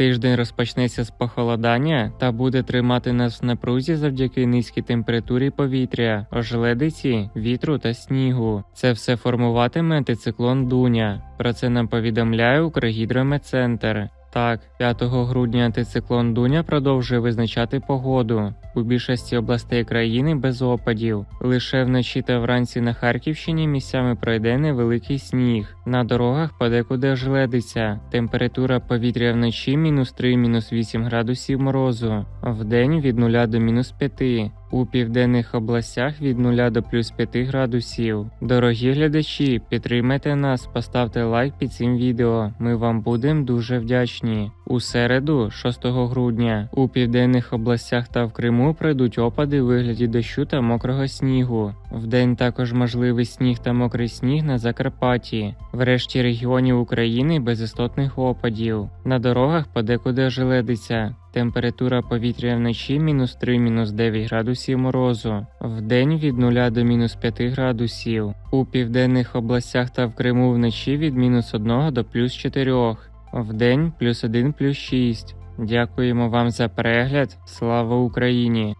Тиждень розпочнеться з похолодання та буде тримати нас в напрузі завдяки низькій температурі повітря, ожеледиці, вітру та снігу. Це все формуватиме антициклон Дуня. Про це нам повідомляє Укргідрометцентр. Так, 5 грудня антициклон Дуня продовжує визначати погоду. У більшості областей країни без опадів. Лише вночі та вранці на Харківщині місцями пройде невеликий сніг. На дорогах подекуди жледиться. Температура повітря вночі мінус 3, мінус 8 градусів морозу. Вдень від 0 до мінус 5. У південних областях від 0 до плюс 5 градусів. Дорогі глядачі, підтримайте нас, поставте лайк під цим відео. Ми вам будемо дуже вдячні. У середу, 6 грудня, у південних областях та в Криму пройдуть опади у вигляді дощу та мокрого снігу. Вдень також можливий сніг та мокрий сніг на Закарпатті. В решті регіонів України без істотних опадів. На дорогах подекуди ожеледиться. Температура повітря вночі мінус 3 мінус 9 градусів морозу, вдень від 0 до мінус 5 градусів. У південних областях та в Криму вночі від мінус 1 до плюс 4, вдень плюс 1 плюс 6. Дякуємо вам за перегляд. Слава Україні!